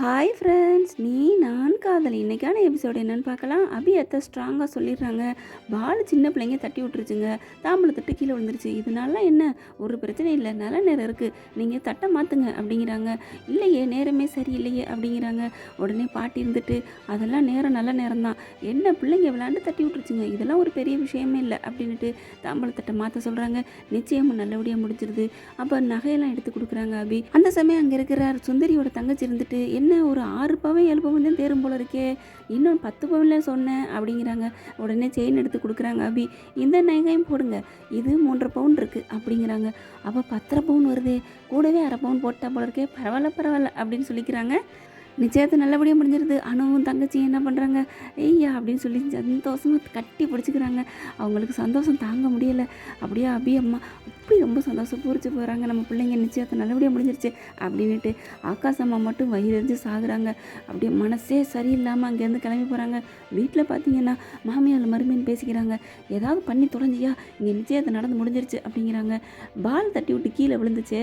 Hi friends நீ நான் காதல். இன்னைக்கான எபிசோடு என்னன்னு பார்க்கலாம். அபி அத்தை ஸ்ட்ராங்காக சொல்லிடுறாங்க. பால் சின்ன பிள்ளைங்க தட்டி விட்டுருச்சுங்க. தாம்பளை தட்டு கீழே விழுந்துருச்சு. இதனால என்ன? ஒரு பிரச்சனை இல்லை. நல்ல நேரம் இருக்குது நீங்கள் தட்டை மாற்றுங்க அப்படிங்கிறாங்க. இல்லையே நேரமே சரியில்லையே அப்படிங்கிறாங்க. உடனே பாட்டி இருந்துட்டு அதெல்லாம் நேரம் நல்ல நேரம் தான் என்ன பிள்ளைங்க விளாண்டு தட்டி விட்டுருச்சுங்க. இதெல்லாம் ஒரு பெரிய விஷயமே இல்லை. அப்படின்ட்டு தாம்பளை தட்டை மாற்ற சொல்கிறாங்க நிச்சயமும் நல்லபடியாக முடிச்சிருது அப்போ நகையெல்லாம் எடுத்து கொடுக்குறாங்க அபி. அந்த சமயம் அங்கே இருக்கிற சுந்தரியோட தங்கச்சி இருந்துட்டு என்ன என்ன ஒரு ஆறு பவன் ஏழு பவன் தான் தேரும் போல இருக்கே. இன்னும் பத்து பவனில் சொன்னேன் அப்படிங்கிறாங்க. உடனே செயின் எடுத்து கொடுக்குறாங்க அபி. இந்த நகையும் போடுங்க. இது மூன்றரை பவுன் இருக்குது அப்படிங்கிறாங்க. அப்போ பத்தரை பவுன் வருதே. கூடவே அரை பவுன் போட்டால் போல இருக்கே. பரவாயில்ல பரவாயில்ல அப்படின்னு சொல்லிக்கிறாங்க. நிச்சயத்தை நல்லபடியாக முடிஞ்சிருது. அணுவும் தங்கச்சி என்ன பண்ணுறாங்க ஐயா அப்படின்னு சொல்லி சந்தோஷமாக கட்டி பிடிச்சிக்கிறாங்க. அவங்களுக்கு சந்தோஷம் தாங்க முடியலை. அப்படியே அபி அம்மா அப்படி ரொம்ப சந்தோஷம் பூரிச்சு போகிறாங்க நம்ம பிள்ளைங்க நிச்சயத்தை நல்லபடியாக முடிஞ்சிருச்சு அப்படின்னுட்டு ஆகாஷ் அம்மா மட்டும் வயிறறிஞ்சு சாகுறாங்க. அப்படியே மனசே சரியில்லாமல் அங்கேருந்து கிளம்பி போகிறாங்க வீட்டில் பார்த்தீங்கன்னா மாமியார் மருமைன்னு பேசிக்கிறாங்க. ஏதாவது பண்ணி தொலைஞ்சியா? இங்கே நிச்சயத்தை நடந்து முடிஞ்சிருச்சு அப்படிங்கிறாங்க. பால் தட்டி விட்டு கீழே விழுந்துச்சு.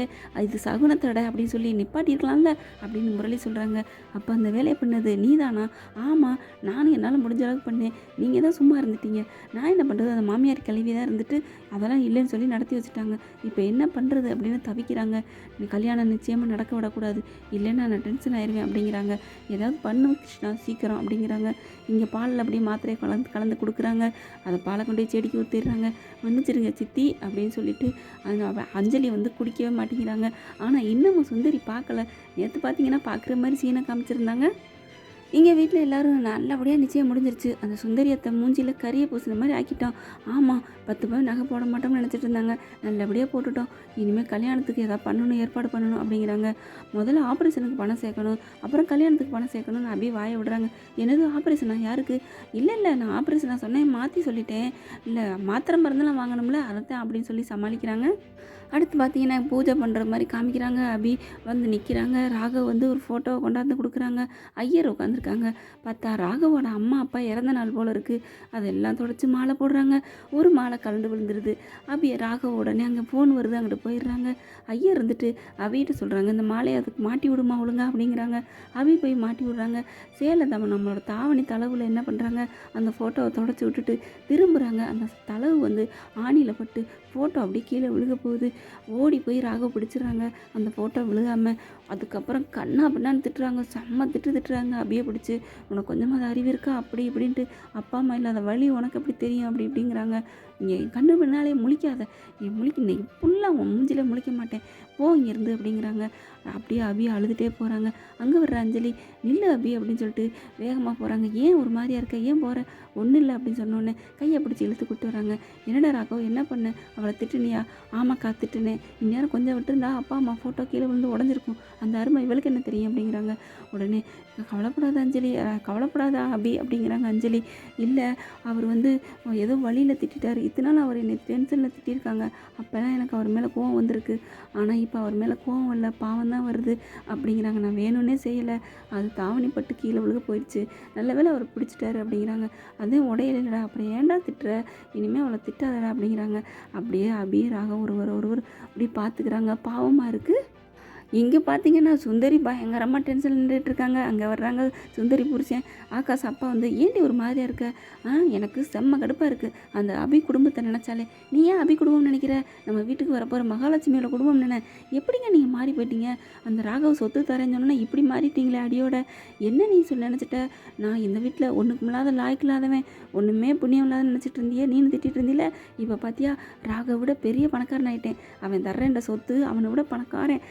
இது சகுனத்தடை அப்படின்னு சொல்லி நிப்பாட்டியிருக்கலாம்ல அப்படின்னு முரளி சொல்கிறாங்க அப்போ அந்த வேலையை பண்ணது நீதானா? ஆமாம் நானும் என்னால் முடிஞ்ச அளவுக்கு பண்ணேன். நீங்கள் தான் சும்மா இருந்துட்டீங்க. நான் என்ன பண்ணுறது அந்த மாமியார் கிளவி தான் இருந்துட்டு அதெல்லாம் இல்லைன்னு சொல்லி நடத்தி வச்சுட்டாங்க. இப்போ என்ன பண்ணுறது அப்படின்னு தவிக்கிறாங்க. நீ கல்யாணம் நிச்சயமாக நடக்க விடக்கூடாது. இல்லைன்னா நான் டென்ஷன் ஆயிடுவேன் அப்படிங்கிறாங்க. ஏதாவது பண்ணு கிருஷ்ணா சீக்கிரம் அப்படிங்கிறாங்க. இங்கே பாலில் அப்படியே மாத்திரையை கலந்து கலந்து கொடுக்குறாங்க. அதை பாலை கொண்டு போய் செடிக்கு ஊற்றிடுறாங்க மன்னிச்சிருங்க சித்தி அப்படின்னு சொல்லிட்டு அந்த அஞ்சலி வந்து குடிக்கவே மாட்டேங்கிறாங்க. ஆனால் இன்னமும் சுந்தரி பார்க்கல. நேற்று பார்த்தீங்கன்னா பார்க்குற மாதிரி சீனக்கா காமிச்சிருந்தாங்க இங்கே வீட்டில் எல்லாரும் நல்லபடியாக நிச்சயம் முடிஞ்சிருச்சு. அந்த சுந்தரியத்தை மூஞ்சியில் கறியை பூசின மாதிரி ஆக்கிட்டோம் ஆமாம் பத்து பவுன் நகை போட மாட்டோம்னு நினச்சிட்டு இருந்தாங்க. நல்லபடியாக போட்டுட்டோம். இனிமேல் கல்யாணத்துக்கு ஏதாவது பண்ணணும் ஏற்பாடு பண்ணணும் அப்படிங்கிறாங்க. முதல்ல ஆப்ரேஷனுக்கு பணம் சேர்க்கணும். அப்புறம் கல்யாணத்துக்கு பணம் சேர்க்கணும்னு அப்படியே வாய விடுறாங்க. என்னது ஆப்ரேஷனா? யாருக்கு? இல்லை இல்லை நான் ஆப்ரேஷனாக சொன்னேன் மாற்றி சொல்லிட்டேன். இல்லை மாத்திரை மருந்தெல்லாம் வாங்கணும்ல அதைத்தான் அப்படின்னு சொல்லி சமாளிக்கிறாங்க. அடுத்து பார்த்தீங்கன்னா பூஜை பண்ணுற மாதிரி காமிக்கிறாங்க அபி. வந்து நிற்கிறாங்க ராகவ் வந்து ஒரு ஃபோட்டோவை கொண்டாந்து கொடுக்குறாங்க. ஐயர் இருக்காங்க. பார்த்தா ராகவோட அம்மா அப்பா இறந்த நாள் போல் இருக்குது அதெல்லாம் தொடச்சி மாலை போடுறாங்க. ஒரு மாலை கலண்டு விழுந்துருது. அபி ராகவ உடனே அங்கே ஃபோன் வருது. அங்கிட்டு போயிடுறாங்க. ஐயா இருந்துட்டு அவிகிட்ட சொல்கிறாங்க இந்த மாலையை அதுக்கு மாட்டி விடுமா ஒழுங்கா? அப்படிங்கிறாங்க. அபி போய் மாட்டி விடுறாங்க. சேலை தம்ம நம்மளோட தாவணி தளவில் என்ன பண்ணுறாங்க அந்த ஃபோட்டோவை தொடச்சி விட்டுட்டு திரும்புகிறாங்க அந்த தளவு வந்து ஆணியில் பட்டு ஃபோட்டோ அப்படியே கீழே விழுக போகுது. ஓடி போய் ராகவ பிடிச்சிடுறாங்க. அந்த ஃபோட்டோ விழுகாமல் அதுக்கப்புறம் கண்ணா பின்னான்னு திட்டுறாங்க. செம்ம திட்டு திட்டுறாங்க. அப்படியே பிடிச்சி உனக்கு கொஞ்சமாக அறிவு இருக்கா? அப்படி இப்படின்ட்டு அப்பா அம்மா இல்லாத வழி உனக்கு எப்படி தெரியும்? அப்படி இப்படிங்கிறாங்க. இங்கே கண்ணு பின்னாலே முழிக்காத. நீ முழிக்க இன்னைக்கு ஃபுல்லாக உன் மூஞ்சில முழிக்க மாட்டேன். போ இங்கேருந்து அப்படிங்கிறாங்க. அப்படியே அபி அழுதுகிட்டே போகிறாங்க அங்கே வர்ற அஞ்சலி நில்லு அபி அப்படின்னு சொல்லிட்டு வேகமாக போகிறாங்க ஏன் ஒரு மாதிரியா இருக்க? ஏன் போகிற ஒன்றும் இல்லை அப்படின்னு சொன்னோன்னே கையை பிடிச்சி இழுத்து கூட்டு வராங்க. என்னடா ராகவ் என்ன பண்ண? அவளை திட்டுனியா? ஆமாக்கா திட்டுனேன் இந்நேரம் கொஞ்சம் விட்டுருந்தா அப்பா அம்மா ஃபோட்டோ கீழே விழுந்து உடஞ்சிருக்கும். அந்த அருமை இவளுக்கு என்ன தெரியும்? அப்படிங்கிறாங்க. உடனே கவலைப்படாத அஞ்சலி கவலைப்படாதா அபி அப்படிங்கிறாங்க அஞ்சலி. இல்லை அவர் வந்து ஏதோ வழியில் திட்டிட்டாரு. இத்தனை நாள் அவர் என்னை டென்ஷனில் திட்டியிருக்காங்க அப்போல்லாம் எனக்கு அவர் மேலே கோவம் வந்திருக்கு. ஆனால் இப்போ அவர் மேலே கோவம் இல்லை பாவம் தான் வருது அப்படிங்கிறாங்க. நான் வேணும்னே செய்யலை. அது தாவணி பட்டு கீழே விழுக போயிடுச்சு. நல்ல வேளை அவர் பிடிச்சிட்டாரு அப்படிங்கிறாங்க. அதே உடையலடா அப்புறம் ஏன்டா திட்டுற? இனிமேல் அவளை திட்டாதடா அப்படிங்கிறாங்க. அப்படியே அபி ராக ஒருவர் ஒருவர் அப்படி பார்த்துக்கிறாங்க பாவமாக இருக்குது இங்கே பார்த்தீங்கன்னா சுந்தரி பயங்கரமாக டென்ஷன் நின்றுட்டு இருக்காங்க. அங்கே வர்றாங்க சுந்தரி புருஷன். ஆகாஷ் அப்பா வந்து ஏண்டி ஒரு மாதிரியாக இருக்க? ஆ எனக்கு செம்ம கடுப்பாக இருக்குது அந்த அபி குடும்பத்தை நினச்சாலே நீ ஏன் அபி குடும்பம் நினைக்கிற? நம்ம வீட்டுக்கு வரப்போகிற மகாலட்சுமியோட குடும்பம் நினை எப்படிங்க நீங்கள் மாறி போயிட்டீங்க? அந்த ராகவ் சொத்து தரேன்னு சொன்னா இப்படி மாறிட்டீங்களே அடியோட. என்ன நீ சொல்லி நினச்சிட்ட? நான் இந்த வீட்டில் ஒன்றுக்கும் இல்லாத லாய்க்கு இல்லாதவன். ஒன்றுமே புண்ணியம் இல்லாத நினச்சிட்டு இருந்தியே? நீனு திட்டிகிட்டு இருந்தில இப்போ பார்த்தியா ராகவை விட பெரிய பணக்காரன் ஆகிட்டேன் அவன் தர்றேன்ற சொத்து அவனை விட பணக்காரன்.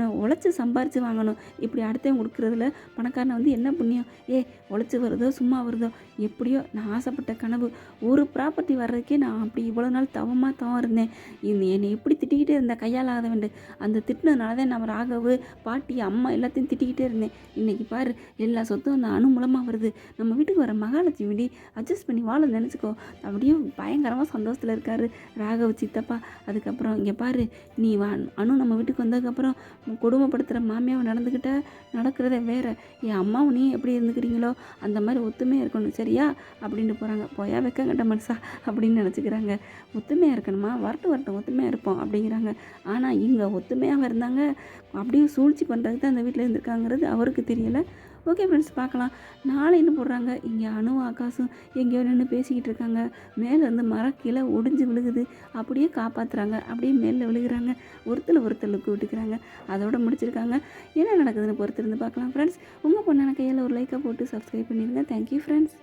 வாங்கணும் உழைச்சி சம்பாரித்து வாங்கணும். இப்படி அடுத்தவன் கொடுக்குறதுல பணக்காரனை வந்து என்ன புண்ணியம்? ஏ உழைச்சி வருதோ சும்மா வருதோ? எப்படியோ நான் ஆசைப்பட்ட கனவு. ஒரு ப்ராப்பர்ட்டி வர்றதுக்கே நான் அப்படி இவ்வளோ நாள் தவமாக தவம் இருந்தேன். இந்த என்னை எப்படி திட்டிக்கிட்டே இருந்தேன் கையால் ஆகாதவண்டு அந்த திட்டினதுனால தான் நம்ம ராகவு பாட்டி அம்மா எல்லாத்தையும் திட்டிக்கிட்டே இருந்தேன். இன்னைக்கு பாரு எல்லா சொத்தும் அந்த அணு மூலமாக வருது. நம்ம வீட்டுக்கு வர மகாலட்சுமி விடி அட்ஜஸ்ட் பண்ணி வாழ நினச்சிக்கோ. அப்படியே பயங்கரமாக சந்தோஷத்தில் இருக்காரு ராகவ் சித்தப்பா. அதுக்கப்புறம் இங்கே பாரு நீ வா அணு நம்ம வீட்டுக்கு வந்ததுக்கப்புறம் கொடுமைப்படுத்துகிற மாமியாவை நடந்துக்கிட்ட நடக்கிறதே வேறு. என் அம்மாவும் நீ எப்படி இருந்துக்கிறீங்களோ அந்த மாதிரி ஒத்துமையாக இருக்கணும் சரியா? அப்படின்ட்டு போகிறாங்க போயா வைக்க கட்ட மனுஷா அப்படின்னு நினச்சிக்கிறாங்க. ஒத்துமையாக இருக்கணுமா? வரட்டும் வரட்டும் ஒத்துமையாக இருப்போம் அப்படிங்கிறாங்க. ஆனால் இங்கே ஒத்துமையாக இருந்தாங்க. அப்படியே சூழ்ச்சி பண்ணுறதுக்கு தான் அந்த வீட்டில் இருந்திருக்காங்கிறது அவருக்கு தெரியலை. ஓகே ஃப்ரெண்ட்ஸ் பார்க்கலாம். நாளை என்ன போடுறாங்க? இங்கே அணு ஆகாசம் எங்கேயோ நின்று பேசிக்கிட்டு இருக்காங்க. மேலேருந்து மரக்கீழே ஒடிஞ்சு விழுகுது. அப்படியே காப்பாற்றுறாங்க அப்படியே மேலே விழுகிறாங்க. ஒருத்தர் ஒருத்தர் விட்டுக்கிறாங்க அதோட முடிச்சிருக்காங்க. என்ன நடக்குதுன்னு பொறுத்திருந்து பார்க்கலாம் ஃப்ரெண்ட்ஸ் உங்கள் பொண்ணான கையில் ஒரு லைக்கை போட்டு சப்ஸ்கிரைப் பண்ணிடுங்க. Thank you friends